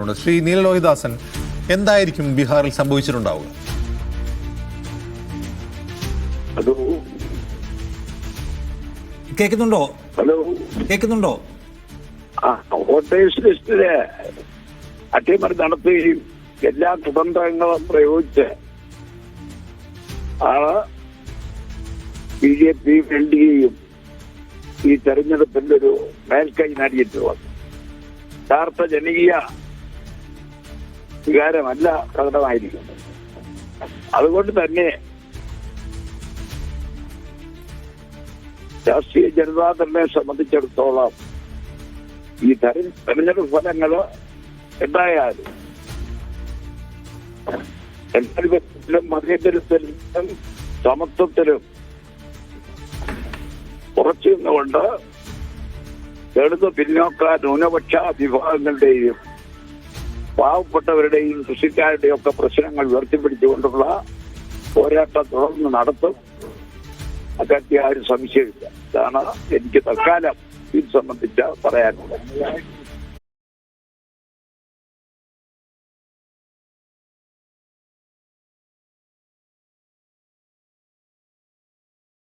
ശ്രീ നീലലോഹിദാസൻ എന്തായിരിക്കും ബീഹാറിൽ സംഭവിച്ചിട്ടുണ്ടാവുക? ഹലോ. കേൾക്കുന്നുണ്ടോ ഹലോ. കേക്കുന്നുണ്ടോ? ആ വോട്ടേഴ്സ് ലിസ്റ്റിൽ അട്ടിമറി നടത്തുകയും എല്ലാ കുതന്ത്രങ്ങളും പ്രയോഗിച്ച് ആണ് ബി ജെ പി എൽ ഡിയെയും ഈ തെരഞ്ഞെടുപ്പിന്റെ ഒരു മേൽക്കൈ നേടിയിട്ടുള്ളത് യഥാർത്ഥ ജനകീയ വികാരമല്ല പ്രകടമായിരിക്കുന്നത് അതുകൊണ്ട് തന്നെ രാഷ്ട്രീയ ജനതാദളിനെ സംബന്ധിച്ചിടത്തോളം ഈ തെര- തെരഞ്ഞെടുപ്പ് ഫലങ്ങൾ എന്തായാലും ജനാധിപത്യത്തിലും മതേതരത്തിലും സമത്വത്തിലും ഉറച്ചു നിന്നുകൊണ്ട് ദളിത് പിന്നോക്ക ന്യൂനപക്ഷ വിഭാഗങ്ങളുടെയും പാവപ്പെട്ടവരുടെയും കൃഷിക്കാരുടെയും ഒക്കെ പ്രശ്നങ്ങൾ ഉയർത്തിപ്പിടിച്ചുകൊണ്ടുള്ള പോരാട്ടം തുടർന്ന് നടത്തും. അക്കാര്യത്തിൽ ആരും സംശയമില്ല. ഇതാണ് എനിക്ക് തൽക്കാലം ഇത് സംബന്ധിച്ച് പറയാനുള്ളത്.